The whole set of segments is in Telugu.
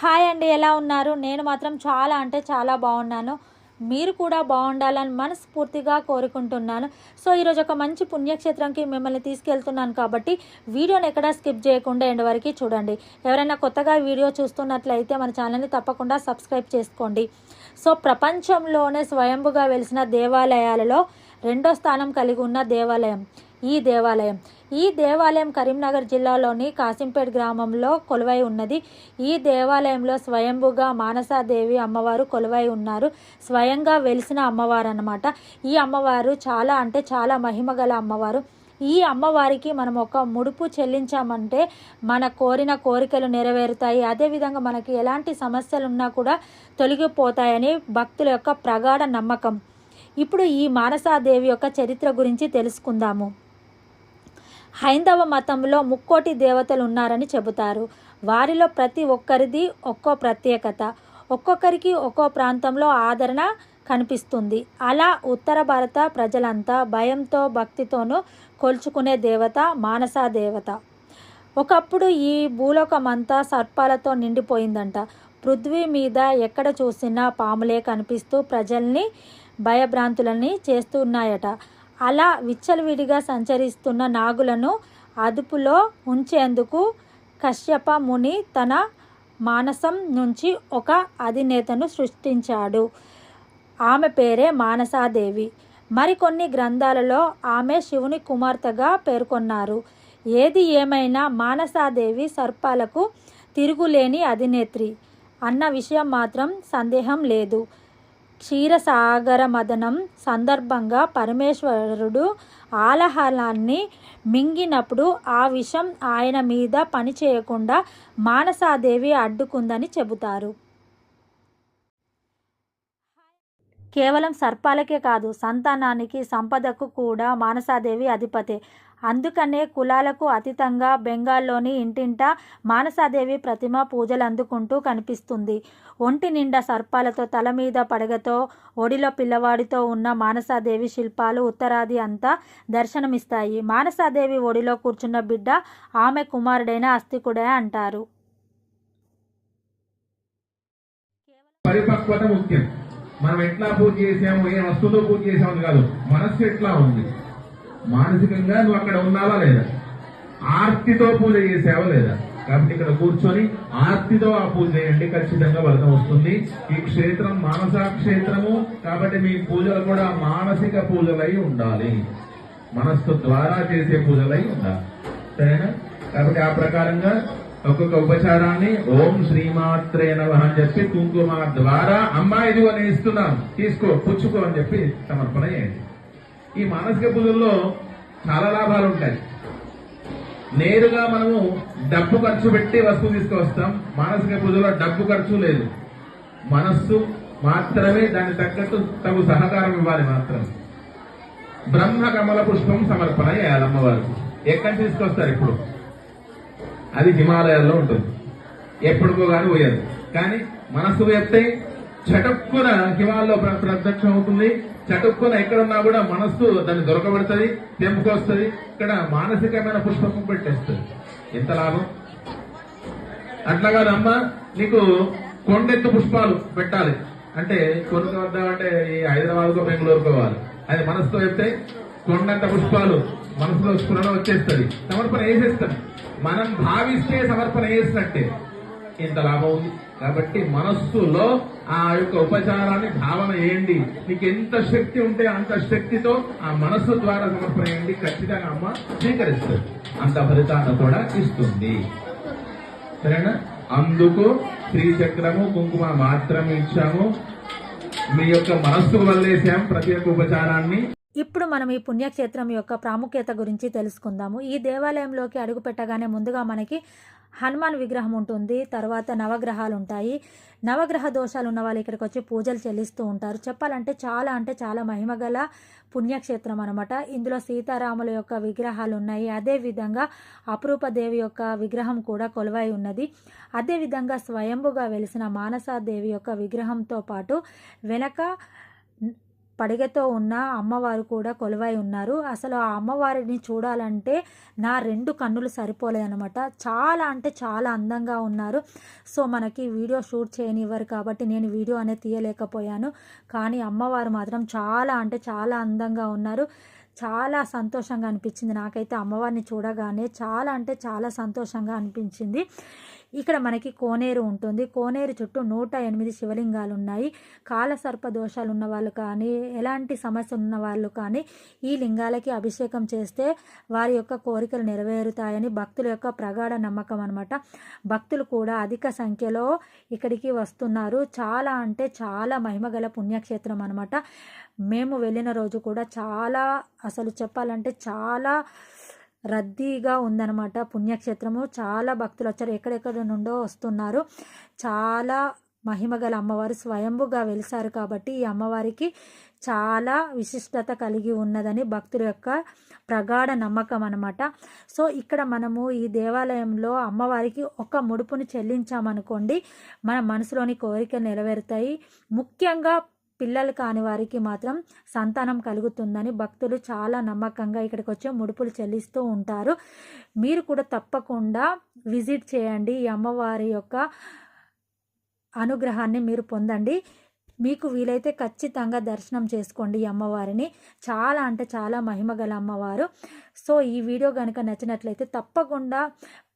హాయ్ అండి ఎలా ఉన్నారు? నేను మాత్రం చాలా అంటే చాలా బాగున్నాను. మీరు కూడా బాగుండాలని మనస్ఫూర్తిగా కోరుకుంటున్నాను. సో ఈరోజు ఒక మంచి పుణ్యక్షేత్రంకి మిమ్మల్ని తీసుకెళ్తున్నాను కాబట్టి వీడియోని ఎక్కడా స్కిప్ చేయకుండా ఎండ్ వరకు చూడండి. ఎవరైనా కొత్తగా వీడియో చూస్తున్నట్లయితే మన ఛానల్ని తప్పకుండా సబ్స్క్రైబ్ చేసుకోండి. సో ప్రపంచంలోనే స్వయంభుగా వెలిసిన దేవాలయాలలో రెండో స్థానం కలిగి ఉన్న దేవాలయం ఈ దేవాలయం. ఈ దేవాలయం కరీంనగర్ జిల్లాలోని కాసింపేట్ గ్రామంలో కొలువై ఉన్నది. ఈ దేవాలయంలో స్వయంభుగా మానసాదేవి అమ్మవారు కొలువై ఉన్నారు. స్వయంగా వెలిసిన అమ్మవారు అన్నమాట ఈ అమ్మవారు చాలా అంటే చాలా మహిమగల అమ్మవారు. ఈ అమ్మవారికి మనం ఒక ముడుపు చెల్లించామంటే మన కోరిన కోరికలు నెరవేరుతాయి. అదేవిధంగా మనకి ఎలాంటి సమస్యలు ఉన్నా కూడా తొలగిపోతాయని భక్తుల యొక్క ప్రగాఢ నమ్మకం. ఇప్పుడు ఈ మానసాదేవి యొక్క చరిత్ర గురించి తెలుసుకుందాము. హైందవ మతంలో ముక్కోటి దేవతలు ఉన్నారని చెబుతారు. వారిలో ప్రతి ఒక్కరిది ఒక్కో ప్రత్యేకత. ఒక్కొక్కరికి ఒక్కో ప్రాంతంలో ఆదరణ కనిపిస్తుంది. అలా ఉత్తర భారత ప్రజలంతా భయంతో భక్తితోనూ కొల్చుకునే దేవత మానసా దేవత. ఒకప్పుడు ఈ భూలోకమంతా సర్పాలతో నిండిపోయిందంట. పృథ్వీ మీద ఎక్కడ చూసినా పాములే కనిపిస్తూ ప్రజల్ని భయభ్రాంతులని చేస్తున్నాయట అలా విచ్చలవిడిగా సంచరిస్తున్న నాగులను అదుపులో ఉంచేందుకు కశ్యప ముని తన మానసం నుంచి ఒక అధినేతను సృష్టించాడు. ఆమె పేరే మానసాదేవి. మరికొన్ని గ్రంథాలలో ఆమె శివుని కుమార్తెగా పేర్కొన్నారు. ఏది ఏమైనా మానసాదేవి సర్పాలకు తిరుగులేని అధినేత్రి అన్న విషయం మాత్రం సందేహం లేదు. క్షీరసాగర మదనం సందర్భంగా పరమేశ్వరుడు ఆలహలాన్ని మింగినప్పుడు ఆ విషం ఆయన మీద పనిచేయకుండా మానసాదేవి అడ్డుకుందని చెబుతారు. కేవలం సర్పాలకే కాదు సంతానానికి సంపదకు కూడా మానసాదేవి అధిపతే. అందుకనే కులాలకు అతీతంగా బెంగాల్లోని ఇంటింటా మానసాదేవి ప్రతిమ పూజలు అందుకుంటూ కనిపిస్తుంది. ఒంటి నిండా సర్పాలతో తల మీద పడగతో ఒడిలో పిల్లవాడితో ఉన్న మానసాదేవి శిల్పాలు ఉత్తరాది అంతా దర్శనమిస్తాయి. మానసాదేవి ఒడిలో కూర్చున్న బిడ్డ ఆమె కుమారుడైన అస్థికుడే అంటారు. పరిపక్వత ముఖ్యం. మనం ఎట్లా పూజ చేసాము ఏ వస్తువుతో పూజ చేసాము కాదు. మనస్సు ఎట్లా ఉంది? మానసికంగా నువ్వు అక్కడ ఉన్నావా లేదా? ఆర్తితో పూజ చేసావా లేదా? కాబట్టి ఇక్కడ కూర్చొని ఆర్తితో ఆ పూజ చేయండి ఖచ్చితంగా ఫలితం వస్తుంది. ఈ క్షేత్రం మానసా క్షేత్రము కాబట్టి మీ పూజలు కూడా మానసిక పూజలై ఉండాలి. మనస్సు ద్వారా చేసే పూజలై ఉండాలి. సరేనా? కాబట్టి ఆ ప్రకారంగా ఒక్కొక్క ఉపచారాన్ని ఓం శ్రీమాత్రే నమ అని చెప్పి కుంకుమ ద్వారా అమ్మా ఇది అని ఇస్తున్నాం తీసుకో పుచ్చుకో అని చెప్పి సమర్పణ చేయండి. ఈ మానసిక పూజల్లో చాలా లాభాలు ఉంటాయి. నేరుగా మనము డబ్బు ఖర్చు పెట్టి వస్తువు తీసుకువస్తాం. మానసిక పూజలో డబ్బు ఖర్చు లేదు. మనస్సు మాత్రమే దానికి తగ్గట్టు తగు సహకారం ఇవ్వాలి మాత్రం. బ్రహ్మ కమల పుష్పం సమర్పణ చేయాలి అమ్మవారికి. ఎక్కడి తీసుకొస్తారు ఇప్పుడు? అది హిమాలయాల్లో ఉంటుంది. ఎప్పటికో కానీ పోయేది. కానీ మనస్సు వేస్తే చటుక్కున హిమాలయ ప్ర- ప్రత్యక్షం అవుతుంది. చటుక్కున ఎక్కడున్నా కూడా మనస్సు దాన్ని దొరకబడుతుంది తెంపుకొస్తుంది. ఇక్కడ మానసికమైన పుష్పం పెట్టేస్తుంది. ఎంత లాభం? అట్లా అమ్మ నీకు కొండెత్తు పుష్పాలు పెట్టాలి. అంటే కొనుక్కొద్దామంటే ఈ హైదరాబాద్కో బెంగళూరుకోవాలి అది మనసుతో చెప్తే కొండంత పుష్పాలు మనసులో స్ఫురణ వచ్చేస్తుంది. సమర్పణ వేసేస్తాం మనం భావిస్తే సమర్పణ వేసినట్టే ఇంత లాభం ఉంది. కాబట్టి మనస్సులో ఆ యొక్క ఉపచారాన్ని భావన చేయండి. నీకు ఎంత శక్తి ఉంటే అంత శక్తితో ఆ మనస్సు ద్వారా సమర్పణ చేయండి. ఖచ్చితంగా అమ్మ స్వీకరిస్తుంది. అంత ఫలితాన్ని కూడా ఇస్తుంది. సరేనా? అందుకు శ్రీచక్రము కుంకుమ మాత్రమే ఇచ్చాము. మీ యొక్క మనస్సు వల్లేసాం ప్రతి ఒక్క ఉపచారాన్ని. ఇప్పుడు మనం ఈ పుణ్యక్షేత్రం యొక్క ప్రాముఖ్యత గురించి తెలుసుకుందాము. ఈ దేవాలయంలోకి అడుగు పెట్టగానే ముందుగా మనకి హనుమాన్ విగ్రహం ఉంటుంది. తర్వాత నవగ్రహాలు ఉంటాయి. నవగ్రహ దోషాలు ఉన్న వాళ్ళు ఇక్కడికి వచ్చి పూజలు చెల్లిస్తూ ఉంటారు. చెప్పాలంటే చాలా అంటే చాలా మహిమగల పుణ్యక్షేత్రం అనమాట ఇందులో సీతారాముల యొక్క విగ్రహాలు ఉన్నాయి. అదేవిధంగా అపరూపదేవి యొక్క విగ్రహం కూడా కొలువై ఉన్నది. అదేవిధంగా స్వయంభుగా వెలిసిన మానసాదేవి యొక్క విగ్రహంతో పాటు వెనక పడిగతో ఉన్న అమ్మవారు కూడా కొలువై ఉన్నారు. అసలు ఆ అమ్మవారిని చూడాలంటే నా రెండు కన్నులు సరిపోలేదనమాట చాలా అంటే చాలా అందంగా ఉన్నారు. సో మనకి వీడియో షూట్ చేయనివ్వరు కాబట్టి నేను వీడియో అనేది తీయలేకపోయాను. కానీ అమ్మవారు మాత్రం చాలా అంటే చాలా అందంగా ఉన్నారు. చాలా సంతోషంగా అనిపించింది. నాకైతే అమ్మవారిని చూడగానే చాలా అంటే చాలా సంతోషంగా అనిపించింది. ఇక్కడ మనకి కోనేరు ఉంటుంది. కోనేరు చుట్టూ నూట ఎనిమిది శివలింగాలు ఉన్నాయి కాలసర్ప దోషాలు ఉన్న వాళ్ళు కానీ ఎలాంటి సమస్య ఉన్న వాళ్ళు కానీ ఈ లింగాలకి అభిషేకం చేస్తే వారి యొక్క కోరికలు నెరవేరుతాయని భక్తుల యొక్క ప్రగాఢ నమ్మకం అనమాట భక్తులు కూడా అధిక సంఖ్యలో ఇక్కడికి వస్తున్నారు. చాలా అంటే చాలా మహిమగల పుణ్యక్షేత్రం అనమాట మేము వెళ్ళిన రోజు కూడా చాలా అసలు చెప్పాలంటే చాలా రద్దీగా ఉందన్నమాట. పుణ్యక్షేత్రము. చాలా భక్తులు వచ్చారు ఎక్కడెక్కడ నుండో వస్తున్నారు. చాలా మహిమగల అమ్మవారు స్వయంభుగా వెలిసారు కాబట్టి ఈ అమ్మవారికి చాలా విశిష్టత కలిగి ఉన్నదని భక్తుల యొక్క ప్రగాఢ నమ్మకం అనమాట సో ఇక్కడ మనము ఈ దేవాలయంలో అమ్మవారికి ఒక ముడుపుని చెల్లించామనుకోండి మన మనసులోని కోరికలు నెరవేరుతాయి. ముఖ్యంగా పిల్లలు కాని వారికి మాత్రం సంతానం కలుగుతుందని భక్తులు చాలా నమ్మకంగా ఇక్కడికి వచ్చి ముడుపులు చెల్లిస్తూ ఉంటారు. మీరు కూడా తప్పకుండా విజిట్ చేయండి ఈ అమ్మవారి యొక్క అనుగ్రహాన్ని మీరు పొందండి. మీకు వీలైతే ఖచ్చితంగా దర్శనం చేసుకోండి ఈ అమ్మవారిని. చాలా అంటే చాలా మహిమగల అమ్మవారు. సో ఈ వీడియో కనుక నచ్చినట్లయితే తప్పకుండా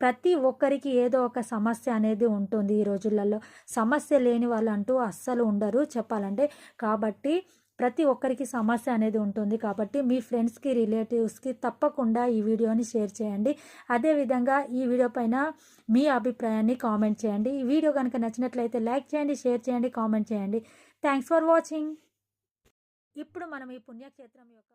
ప్రతి ఒక్కరికి ఏదో ఒక సమస్య అనేది ఉంటుంది ఈ రోజులలో. సమస్య లేని వాళ్ళు అంటూ అస్సలు ఉండరు చెప్పాలంటే. కాబట్టి ప్రతి ఒక్కరికి సమస్య అనేది ఉంటుంది. కాబట్టి మీ ఫ్రెండ్స్కి రిలేటివ్స్కి తప్పకుండా ఈ వీడియోని షేర్ చేయండి. అదేవిధంగా ఈ వీడియో పైన మీ అభిప్రాయాన్ని కామెంట్ చేయండి. ఈ వీడియో కనుక నచ్చినట్లయితే లైక్ చేయండి షేర్ చేయండి కామెంట్ చేయండి. థ్యాంక్స్ ఫర్ వాచింగ్ ఇప్పుడు మనం ఈ పుణ్యక్షేత్రం యొక్క